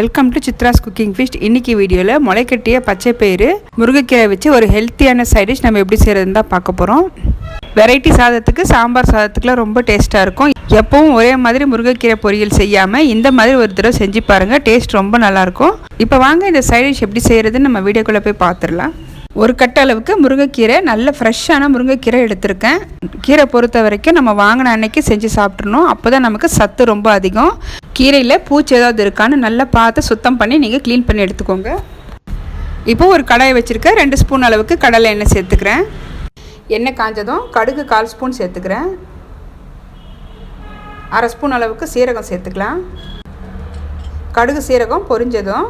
Welcome to Chitra's cooking feast இன்னைக்கு வீடியோவில் முளைக்கட்டிய பச்சை பயிறு முருங்கைக்கீரை வச்சு ஒரு ஹெல்த்தியான சைடிஷ் நம்ம எப்படி செய்கிறதுன்னு தான் பார்க்க போகிறோம் வெரைட்டி சாதத்துக்கு சாம்பார் சாதத்துக்குலாம் ரொம்ப டேஸ்ட்டாக இருக்கும். எப்பவும் ஒரே மாதிரி முருங்கைக்கீரை பொரியல் செய்யாமல் இந்த மாதிரி ஒரு தடவை செஞ்சு பாருங்கள் டேஸ்ட் ரொம்ப நல்லாயிருக்கும் இப்போ வாங்க இந்த சைடிஷ் எப்படி செய்கிறதுன்னு நம்ம வீடியோக்குள்ளே போய் பார்த்துடலாம். ஒரு கட்ட அளவுக்கு முருங்கைக்கீரை நல்ல ஃப்ரெஷ்ஷான முருங்கைக்கீரை எடுத்திருக்கேன். கீரை பொறுத்த வரைக்கும் நம்ம வாங்கின அன்னைக்கு செஞ்சு சாப்பிட்றணும் அப்போ தான் நமக்கு சத்து ரொம்ப அதிகம். கீரையில் பூச்சி ஏதாவது இருக்கான்னு நல்லா பார்த்து சுத்தம் பண்ணி நீங்கள் க்ளீன் பண்ணி எடுத்துக்கோங்க. இப்போ ஒரு கடாயை வச்சுருக்கேன். ரெண்டு ஸ்பூன் அளவுக்கு கடலை எண்ணெய் சேர்த்துக்கிறேன். எண்ணெய் காஞ்சதும் கடுகு கால் ஸ்பூன் சேர்த்துக்கிறேன். அரை ஸ்பூன் அளவுக்கு சீரகம் சேர்த்துக்கலாம். கடுகு சீரகம் பொரிஞ்சதும்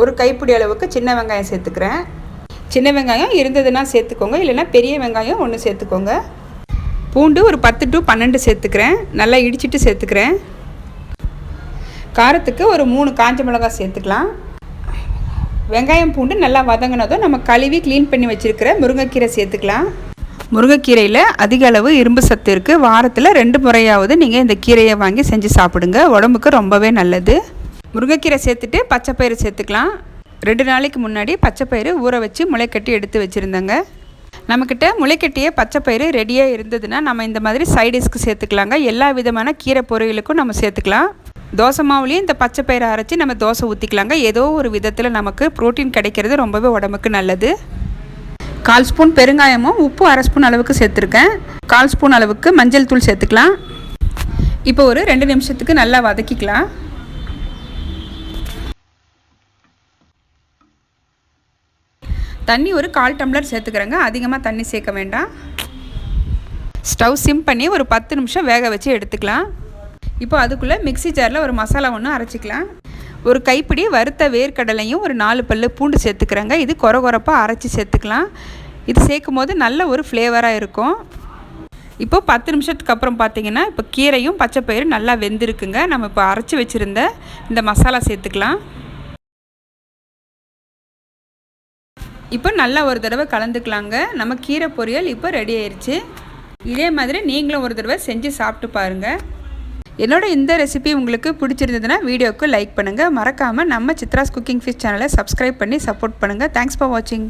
ஒரு கைப்பிடி அளவுக்கு சின்ன வெங்காயம் சேர்த்துக்கிறேன். சின்ன வெங்காயம் இருந்ததுன்னா சேர்த்துக்கோங்க இல்லைன்னா பெரிய வெங்காயம் ஒன்று சேர்த்துக்கோங்க. பூண்டு ஒரு பத்து டு பன்னெண்டு சேர்த்துக்கிறேன். நல்லா இடிச்சிட்டு சேர்த்துக்கிறேன். காரத்துக்கு ஒரு மூணு காஞ்ச மிளகாய் சேர்த்துக்கலாம். வெங்காயம் பூண்டு நல்லா வதங்கினதும் நம்ம கழுவி க்ளீன் பண்ணி வச்சுருக்கிற முருங்கைக்கீரை சேர்த்துக்கலாம். முருங்கைக்கீரையில் அதிக அளவு இரும்பு சத்து இருக்குது வாரத்தில் ரெண்டு முறையாவது நீங்கள் இந்த கீரையை வாங்கி செஞ்சு சாப்பிடுங்க. உடம்புக்கு ரொம்பவே நல்லது. முருங்கைக்கீரை சேர்த்துட்டு பச்சைப்பயிறு சேர்த்துக்கலாம். ரெண்டு நாளைக்கு முன்னாடி பச்சைப்பயிறு ஊற வச்சு முளைக்கட்டி எடுத்து வச்சுருந்தேங்க. நம்மக்கிட்ட முளைக்கட்டியே பச்சைப்பயிறு ரெடியாக இருந்ததுன்னா நம்ம இந்த மாதிரி சைடிஸ்க்கு சேர்த்துக்கலாங்க. எல்லா விதமான கீரை பொரியலுக்கும் நம்ம சேர்த்துக்கலாம். தோசை மாவுலேயும் இந்த பச்சைப்பயிறு அரைச்சி நம்ம தோசை ஊற்றிக்கலாங்க ஏதோ ஒரு விதத்தில் நமக்கு ப்ரோட்டீன் கிடைக்கிறது ரொம்பவே உடம்புக்கு நல்லது. கால் ஸ்பூன் பெருங்காயமும் உப்பு அரை ஸ்பூன் அளவுக்கு சேர்த்துருக்கேன். கால் ஸ்பூன் அளவுக்கு மஞ்சள் தூள் சேர்த்துக்கலாம். இப்போ ஒரு ரெண்டு நிமிஷத்துக்கு நல்லா வதக்கிக்கலாம். தண்ணி ஒரு கால் டம்ளர் சேர்த்துக்கிறேங்க. அதிகமாக தண்ணி சேர்க்க வேண்டாம். ஸ்டவ் சிம் பண்ணி ஒரு பத்து நிமிஷம் வேக வச்சு எடுத்துக்கலாம். இப்போ அதுக்குள்ளே மிக்சி ஜாரில் ஒரு மசாலா ஒன்று அரைச்சிக்கலாம். ஒரு கைப்பிடி வறுத்த வேர்க்கடலையும் ஒரு நாலு பல்லு பூண்டு சேர்த்துக்கிறேங்க. இது கொர கொரப்பாக அரைச்சி சேர்த்துக்கலாம். இது சேர்க்கும் போது நல்ல ஒரு ஃப்ளேவராக இருக்கும். இப்போ பத்து நிமிஷத்துக்கு அப்புறம் பார்த்தீங்கன்னா இப்போ கீரையும் பச்சைப்பயிறு நல்லா வெந்திருக்குங்க. நம்ம இப்போ அரைச்சி வச்சுருந்த இந்த மசாலா சேர்த்துக்கலாம். இப்போ நல்லா ஒரு தடவை கலந்துக்கலாங்க. நம்ம கீரை பொரியல் இப்போ ரெடி ஆயிடுச்சு இதே மாதிரி நீங்களும் ஒரு தடவை செஞ்சு சாப்பிட்டு பாருங்கள் என்னோட இந்த ரெசிபி உங்களுக்கு பிடிச்சிருந்ததுன்னா வீடியோவுக்கு லைக் பண்ணுங்கள் மறக்காமல் நம்ம சித்ராஸ் குக்கிங் ஃபிஷ் சேனலை சப்ஸ்கிரைப் பண்ணி சப்போர்ட் பண்ணுங்கள் தேங்க்ஸ் ஃபார் வாட்சிங்